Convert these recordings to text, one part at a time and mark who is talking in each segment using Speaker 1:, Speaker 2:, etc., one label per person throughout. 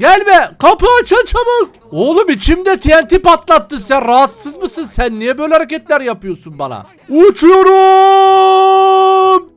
Speaker 1: Gelme. Kapı açın çabuk. Oğlum içimde TNT patlattın sen. Rahatsız mısın sen? Niye böyle hareketler yapıyorsun bana? Uçuyorum.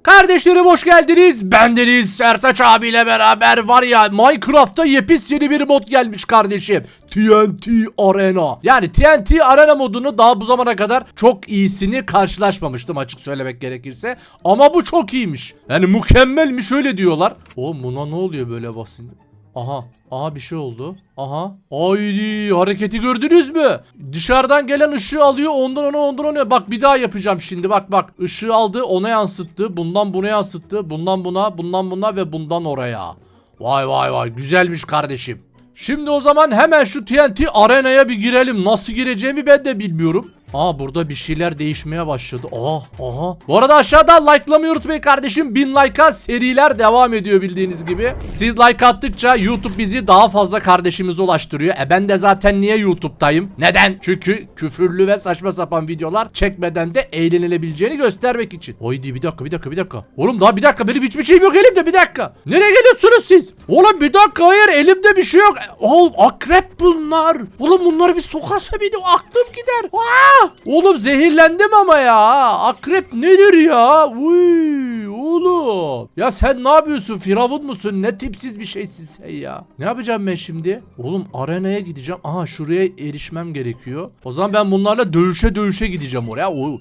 Speaker 1: Kardeşlerim hoş geldiniz. Bendeniz Sertaç abiyle beraber var ya Minecraft'ta yepis yeni bir mod gelmiş kardeşim. TNT Arena. Yani TNT Arena modunu daha bu zamana kadar çok iyisini karşılaşmamıştım açık söylemek gerekirse. Ama bu çok iyiymiş. Yani mükemmelmiş öyle diyorlar. Oğlum buna ne oluyor böyle basınca? Aha. Aha bir şey oldu. Aha. Haydi hareketi gördünüz mü? Dışarıdan gelen ışığı alıyor ondan ona ondan ona. Bak bir daha yapacağım şimdi bak bak. Işığı aldı ona yansıttı. Bundan buna yansıttı. Bundan buna bundan buna ve bundan oraya. Vay vay vay güzelmiş kardeşim. Şimdi o zaman hemen şu TNT arenaya bir girelim. Nasıl gireceğimi ben de bilmiyorum. Aa burada bir şeyler değişmeye başladı. Aha aha. Bu arada aşağıda likelamayı unutmayın kardeşim. 1000 like'a seriler devam ediyor bildiğiniz gibi. Siz like attıkça YouTube bizi daha fazla kardeşimize ulaştırıyor. E ben de zaten niye YouTube'dayım? Neden? Çünkü küfürlü ve saçma sapan videolar çekmeden de eğlenilebileceğini göstermek için. Haydi bir dakika bir dakika bir dakika. Oğlum daha bir dakika benim hiçbir şeyim yok elimde bir dakika. Nereye geliyorsunuz siz? Oğlum bir dakika hayır elimde bir şey yok. Oğlum akrep bunlar. Oğlum bunları bir sokarsa benim aklım gider. Aa! Oğlum zehirlendim ama ya. Akrep nedir ya? Uy, oğlum. Ya sen ne yapıyorsun? Firavun musun? Ne tipsiz bir şeysin sen ya. Ne yapacağım ben şimdi? Oğlum arenaya gideceğim. Aha şuraya erişmem gerekiyor. O zaman ben bunlarla dövüşe dövüşe gideceğim oraya. O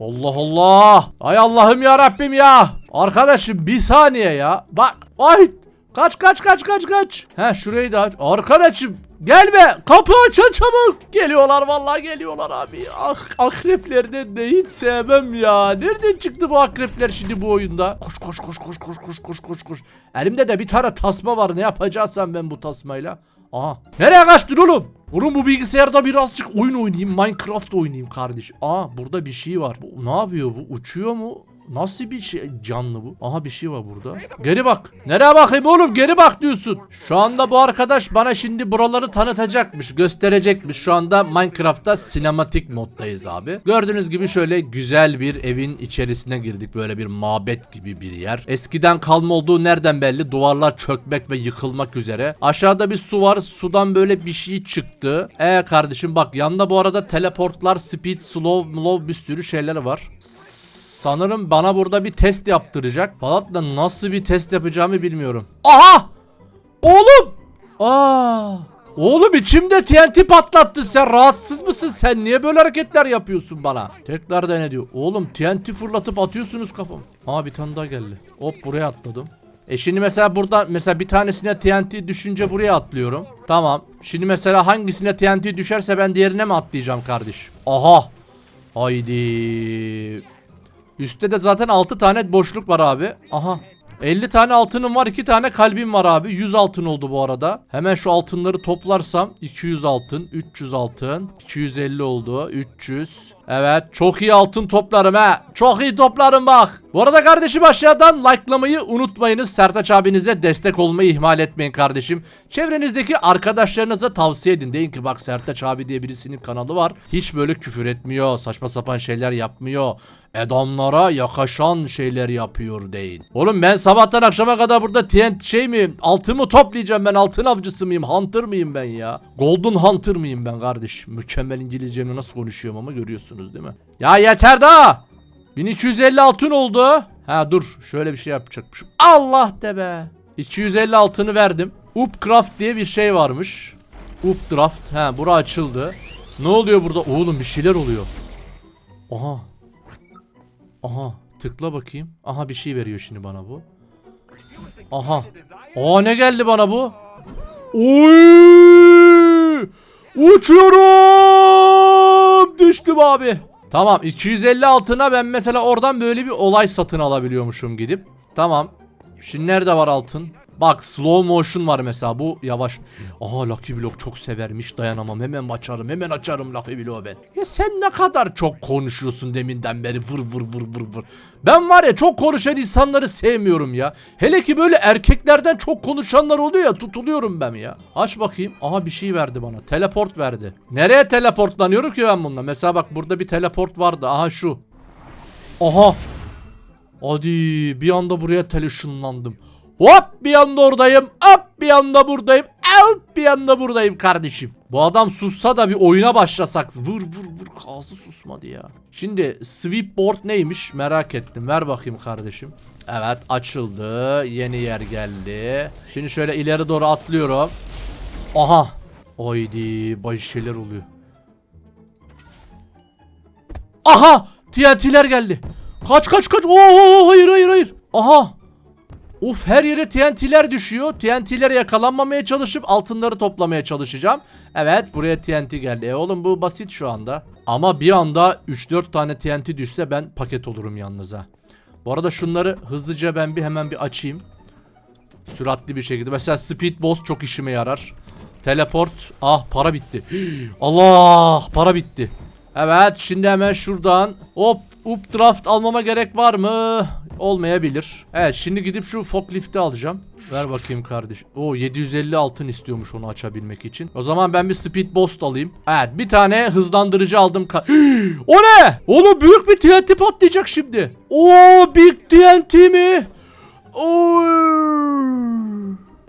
Speaker 1: Allah Allah. Ay Allah'ım ya Rabbim ya. Arkadaşım bir saniye ya. Bak. Ay. Kaç kaç kaç kaç kaç. He şurayı da aç. Arkadaşım gelme. Kapı açın çabuk. Geliyorlar vallahi geliyorlar abi. Ah akreplerden de hiç sevmem ya. Nereden çıktı bu akrepler şimdi bu oyunda? Koş koş koş koş koş koş koş koş koş. Elimde de bir tane tasma var. Ne yapacaksam ben bu tasmayla. Aha. Nereye kaçtın oğlum? Oğlum bu bilgisayarda birazcık oyun oynayayım. Minecraft oynayayım kardeş. Aa burada bir şey var. Bu, ne yapıyor bu? Uçuyor mu? Nasıl bir şey canlı bu? Aha bir şey var burada. Geri bak. Nereye bakayım oğlum? Geri bak diyorsun. Şu anda bu arkadaş bana şimdi buraları tanıtacakmış, gösterecekmiş. Şu anda Minecraft'ta sinematik moddayız abi. Gördüğünüz gibi şöyle güzel bir evin içerisine girdik. Böyle bir mabet gibi bir yer. Eskiden kalma olduğu nereden belli? Duvarlar çökmek ve yıkılmak üzere. Aşağıda bir su var. Sudan böyle bir şey çıktı. E kardeşim bak yanında bu arada teleportlar, speed, slow, slow bir sürü şeyler var. Sanırım bana burada bir test yaptıracak. Fakat da nasıl bir test yapacağımı bilmiyorum. Aha! Oğlum! Aa! Oğlum içimde TNT patlattın sen rahatsız mısın? Sen niye böyle hareketler yapıyorsun bana? Tekrar dene diyor. Oğlum TNT fırlatıp atıyorsunuz kafam. Aa bir tane daha geldi. Hop buraya atladım. E şimdi mesela burada mesela bir tanesine TNT düşünce buraya atlıyorum. Tamam. Şimdi mesela hangisine TNT düşerse ben diğerine mi atlayacağım kardeş Aha! Haydi Üstte de zaten 6 tane boşluk var abi. Aha. 50 tane altınım var 2 tane kalbim var abi 100 altın oldu bu arada Hemen şu altınları toplarsam 200 altın 300 altın 250 oldu 300 Evet çok iyi altın toplarım ha Çok iyi toplarım bak. Bu arada kardeşim aşağıdan likelamayı unutmayınız. Sertaç abinize destek olmayı ihmal etmeyin kardeşim. Çevrenizdeki arkadaşlarınıza tavsiye edin. Deyin ki bak Sertaç abi diye birisinin kanalı var. Hiç böyle küfür etmiyor Saçma sapan şeyler yapmıyor. Adamlara yakışan şeyler yapıyor deyin. Oğlum ben sabahtan akşama kadar burada TNT şey mi altımı toplayacağım ben altın avcısı mıyım hunter mıyım ben ya? Golden hunter mıyım ben kardeş? Mükemmel İngilizcemle nasıl konuşuyorum ama görüyorsunuz değil mi? Ya yeter daha. 1250 altın oldu. Ha dur şöyle bir şey yapacakmışım. Allah de be. 250 altını verdim. Upcraft diye bir şey varmış. Updraft. Ha bura açıldı. Ne oluyor burada? Oğlum bir şeyler oluyor. Aha Aha tıkla bakayım. Aha bir şey veriyor şimdi bana bu. Aha. Aa ne geldi bana bu? Oy! Uçuyorum! Düştüm abi. Tamam 250 altına ben mesela oradan böyle bir olay satın alabiliyormuşum gidip. Tamam. Şimdi nerede var altın? Bak slow motion var mesela bu yavaş. Aha Lucky Block çok severmiş dayanamam hemen açarım hemen açarım Lucky Block'u ben. Ya sen ne kadar çok konuşuyorsun deminden beri vır vır vır vır vır. Ben var ya çok konuşan insanları sevmiyorum ya. Hele ki böyle erkeklerden çok konuşanlar oluyor ya tutuluyorum ben ya. Aç bakayım. Aha bir şey verdi bana. Teleport verdi. Nereye teleportlanıyorum ki ben bununla? Mesela bak burada bir teleport vardı. Aha şu. Aha. Hadi bir anda buraya tele ışınlandım. Hop bir anda oradayım. Hop bir anda buradayım. Hop bir anda buradayım kardeşim. Bu adam sussa da bir oyuna başlasak. Vur vur vur. Ağzı susmadı ya. Şimdi sweep board neymiş merak ettim. Ver bakayım kardeşim. Evet açıldı. Yeni yer geldi. Şimdi şöyle ileri doğru atlıyorum. Aha. Haydi başı şeyler oluyor. Aha! TNT'ler geldi. Kaç kaç kaç. Oo hayır hayır hayır. Aha. Uf her yere TNT'ler düşüyor. TNT'lere yakalanmamaya çalışıp altınları toplamaya çalışacağım. Evet buraya TNT geldi. E oğlum bu basit şu anda. Ama bir anda 3-4 tane TNT düşse ben paket olurum yalnız ha. Bu arada şunları hızlıca ben bir hemen bir açayım. Süratli bir şekilde. Mesela Speed Boss çok işime yarar. Teleport. Ah para bitti. Allah para bitti. Evet şimdi hemen şuradan hop up draft almama gerek var mı? Olmayabilir. Evet şimdi gidip şu forklifti alacağım. Ver bakayım kardeş. O 750 altın istiyormuş onu açabilmek için. O zaman ben bir speed boost alayım. Evet bir tane hızlandırıcı aldım. O ne? Oğlum büyük bir TNT patlayacak şimdi. Oo big TNT mi? Oo.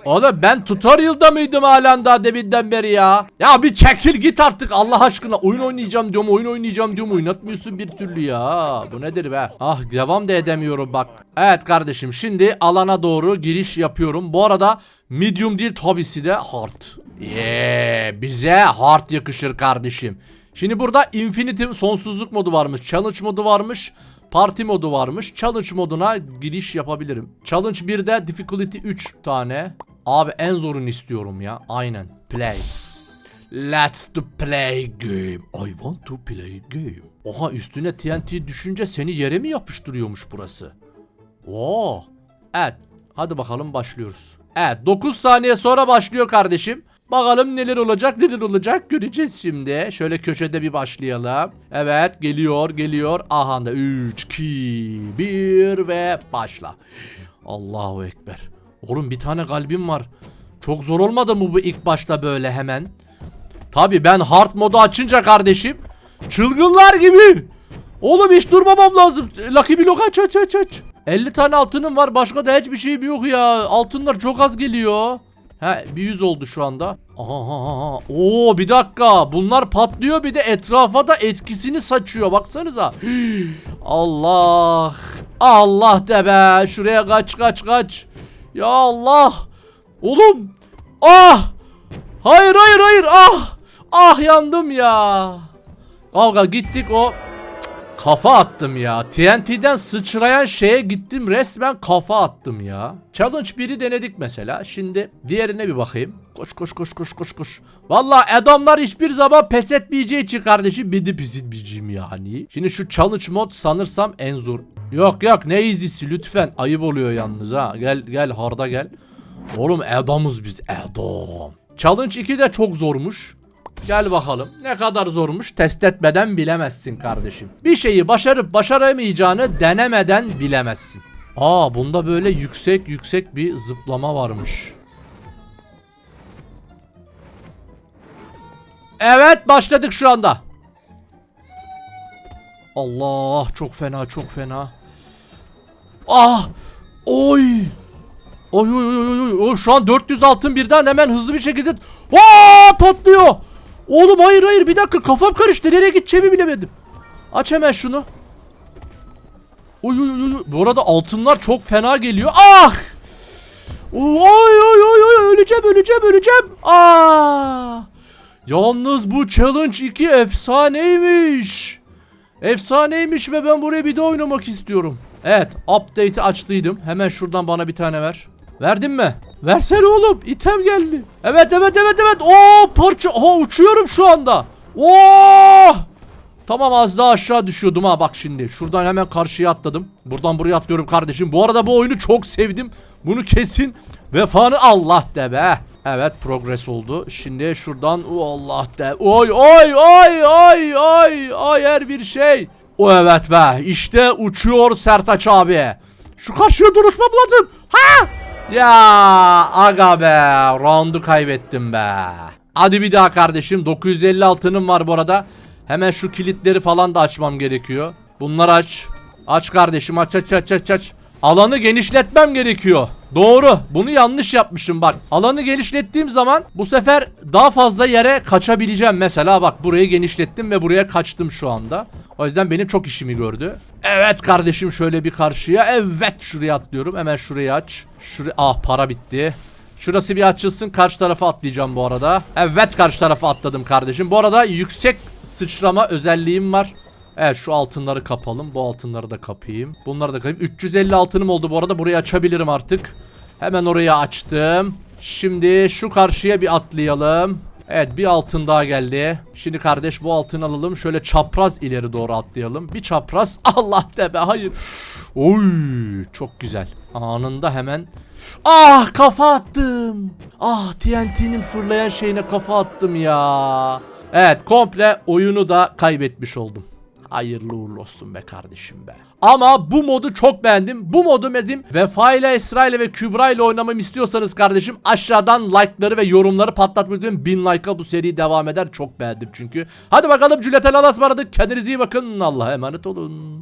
Speaker 1: Oğlum ben tutorial'da mıydım halen daha deminden beri ya? Ya bir çekil git artık Allah aşkına. Oyun oynayacağım diyorum, oyun oynayacağım diyorum. Oynatmıyorsun bir türlü ya. Bu nedir be? Ah devam da edemiyorum bak. Evet kardeşim şimdi alana doğru giriş yapıyorum. Bu arada medium değil tabisi de hard. Yeah, bize hard yakışır kardeşim. Şimdi burada infinity sonsuzluk modu varmış. Challenge modu varmış. Parti modu varmış. Challenge moduna giriş yapabilirim. Challenge 1'de difficulty 3 tane. Abi en zorunu istiyorum ya. Aynen. Play. Let's to play game. I want to play game. Oha üstüne TNT düşünce seni yere mi yapıştırıyormuş burası? Oo. Evet. Hadi bakalım başlıyoruz. Evet 9 saniye sonra başlıyor kardeşim. Bakalım neler olacak neler olacak göreceğiz şimdi. Şöyle köşede bir başlayalım. Evet geliyor geliyor. Aha da 3, 2, 1 ve başla. Allahu Ekber. Oğlum bir tane kalbim var. Çok zor olmadı mı bu ilk başta böyle hemen? Tabi ben hard modu açınca kardeşim. Çılgınlar gibi. Oğlum hiç durmamam lazım. Lucky Block aç aç aç aç. 50 tane altınım var. Başka da hiçbir şeyim yok ya. Altınlar çok az geliyor. He bir yüz oldu şu anda. Aha. Oo bir dakika. Bunlar patlıyor bir de etrafa da etkisini saçıyor. Baksanıza. Allah. Allah de be. Şuraya kaç kaç kaç. Ya Allah. Oğlum. Ah. Hayır hayır hayır. Ah. Ah yandım ya. Kavga gittik o kafa attım ya. TNT'den sıçrayan şeye gittim resmen kafa attım ya. Challenge 1'i denedik mesela. Şimdi diğerine bir bakayım. Koş koş koş koş koş koş. Valla adamlar hiçbir zaman pes etmeyeceği için kardeşim bedi pes etmeyeceğim yani. Şimdi şu challenge mod sanırsam en zor. Yok yok ne easy'si lütfen. Ayıp oluyor yalnız ha. Gel gel harda gel. Oğlum adamız biz adam. Challenge 2 de çok zormuş. Gel bakalım. Ne kadar zormuş test etmeden bilemezsin kardeşim. Bir şeyi başarıp başaramayacağını denemeden bilemezsin. Aa bunda böyle yüksek yüksek bir zıplama varmış. Evet başladık şu anda. Allah çok fena çok fena. Ah! Oy! Oy oy oy oy oy. Şu an 400 altın birden hemen hızlı bir şekilde Aa patlıyor. Oğlum hayır hayır bir dakika kafam karıştı. Nereye gideceğimi bilemedim. Aç hemen şunu. Oy oy oy. Bu arada altınlar çok fena geliyor. Ah! Oy oy oy oy öleceğim öleceğim öleceğim. Ah! Yalnız bu challenge 2 efsaneymiş. Efsaneymiş ve ben buraya bir de oynamak istiyorum. Evet update'i açtıydım. Hemen şuradan bana bir tane ver. Verdin mi? Versene oğlum. item geldi. Evet evet evet evet. Oo parça. Aha uçuyorum şu anda. Oo! Tamam az daha aşağı düşüyordum ha bak şimdi. Şuradan hemen karşıya atladım. Buradan buraya atlıyorum kardeşim. Bu arada bu oyunu çok sevdim. Bunu kesin vefanı Allah de be. Evet progress oldu. Şimdi şuradan o Allah de. Oy oy oy oy oy oy her bir şey. O evet be. İşte uçuyor Sertaç abi. Şu karşıya duruşmam lazım. Ha! Ya aga be. Round'u kaybettim be. Hadi bir daha kardeşim. 950 altınım var bu arada. Hemen şu kilitleri falan da açmam gerekiyor. Bunları aç. Aç kardeşim aç aç aç aç aç. Alanı genişletmem gerekiyor. Doğru. Bunu yanlış yapmışım bak. Alanı genişlettiğim zaman bu sefer daha fazla yere kaçabileceğim. Mesela bak burayı genişlettim ve buraya kaçtım şu anda. O yüzden benim çok işimi gördü. Evet kardeşim şöyle bir karşıya. Evet şuraya atlıyorum. Hemen şurayı aç. Şuraya ah para bitti. Şurası bir açılsın. Karşı tarafa atlayacağım bu arada. Evet karşı tarafa atladım kardeşim. Bu arada yüksek sıçrama özelliğim var. Evet şu altınları kapalım. Bu altınları da kapayım. Bunları da kapayım. 350 altınım oldu bu arada. Burayı açabilirim artık. Hemen orayı açtım. Şimdi şu karşıya bir atlayalım. Evet bir altın daha geldi. Şimdi kardeş bu altını alalım. Şöyle çapraz ileri doğru atlayalım. Bir çapraz. Allah de be hayır. Oy çok güzel. Anında hemen. Ah kafa attım. Ah TNT'nin fırlayan şeyine kafa attım ya. Evet komple oyunu da kaybetmiş oldum. Hayırlı uğurlu olsun be kardeşim be. Ama bu modu çok beğendim. Bu modu medim Vefa ile Esra ile ve Kübra ile oynamamı istiyorsanız kardeşim aşağıdan like'ları ve yorumları patlatmayı unutmayın. 1000 like'a bu seri devam eder. Çok beğendim çünkü. Hadi bakalım Cületel Alas Kendinize iyi bakın. Allah'a emanet olun.